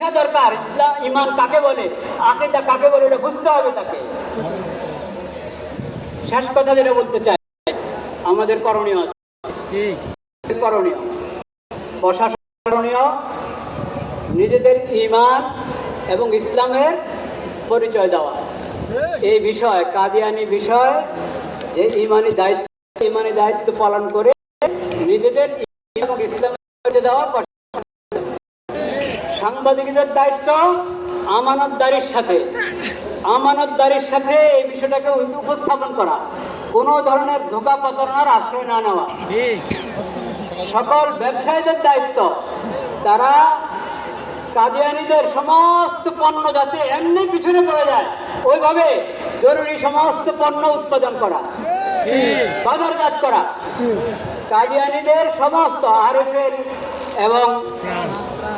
দরকার ইসলাম ইমান কাকে বলে আকিদা কাকে বলে এটা বুঝতে হবে তাকে শেষ কথা যেটা বলতে চাই আমাদের করণীয় আছে। করণীয় প্রশাসন করণীয় নিজেদের ইমান এবং ইসলামের পরিচয় দেওয়া এই বিষয় কাদিয়ানি বিষয় যে ইমানি দায়িত্ব ইমানি দায়িত্ব পালন করে নিজেদের এবং ইসলামের পরিচয় দেওয়া সাংবাদিকদের দায়িত্ব আমানতদারির সাথে। আমানতদারির সাথে এই বিষয়টাকে উপস্থাপন করা কোনো ধরনের ধোকা প্রতারণার আশ্রয় না নেওয়া। সকল ব্যবসায়ীদের দায়িত্ব তারা কাদিয়ানিদের সমস্ত পণ্য যাতে এমনি পিছনে পড়ে যায় ওইভাবে জরুরি সমস্ত পণ্য উৎপাদন করা বাজারজাত করা। কাদিয়ানিদের সমস্ত আরফের এবং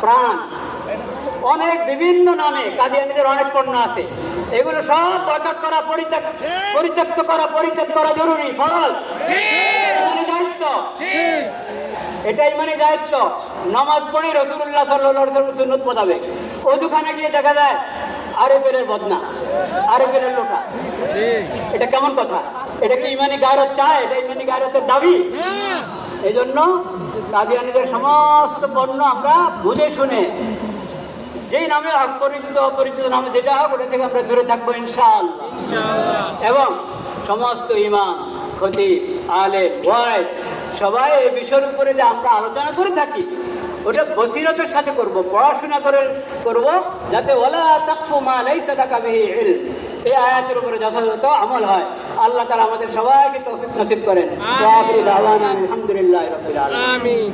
প্রাণ অনেক বিভিন্ন নামে কাদিয়ানিদের অনেক পণ্য আছে। এগুলো সব বয়কট করা পরিত্যাগ পরিত্যক্ত করা পরিত্যাগ করা জরুরি ফরজ দায়িত্ব। এটাই মানে দায়িত্ব। নামাজ পড়ি রসুল্লাহ সাল্লাহ সুন্নত মোতাবেক ওদুখানে গিয়ে দেখা যায় আরে পেরের বদনা আরে পেরের লোকা এটা কেমন কথা? এটা কি ইমানি গায়রত চায়? এটা ইমানি গায়রতের দাবি? এই জন্য কাদিয়ানিদের সমস্ত পণ্য আমরা বুঝে শুনে যেই নামে হোক পরিচিত অপরিচিত নামে যেটা হোক ওটা থেকে আমরা দূরে থাকব ইনশাআল্লাহ। এবং সমস্ত ইমাম ক্ষতি আলে ওয়াই সবাই এই বিষয়ের উপরে যে আমরা আলোচনা করে থাকি ওটা বসিরতের সাথে করব পড়াশোনা করে করব যাতে ওলা তাকফু মা লাইসা লাকা বিহি ইলম। এই আয়াতের উপরে যথাযথ আমল হয়। আল্লাহ তাআলা আমাদের সবাইকে তৌফিক নসিব করেন। ওয়া আখিরু দাওয়ানা আলহামদুলিল্লাহি রাব্বিল আলামিন। আমিন।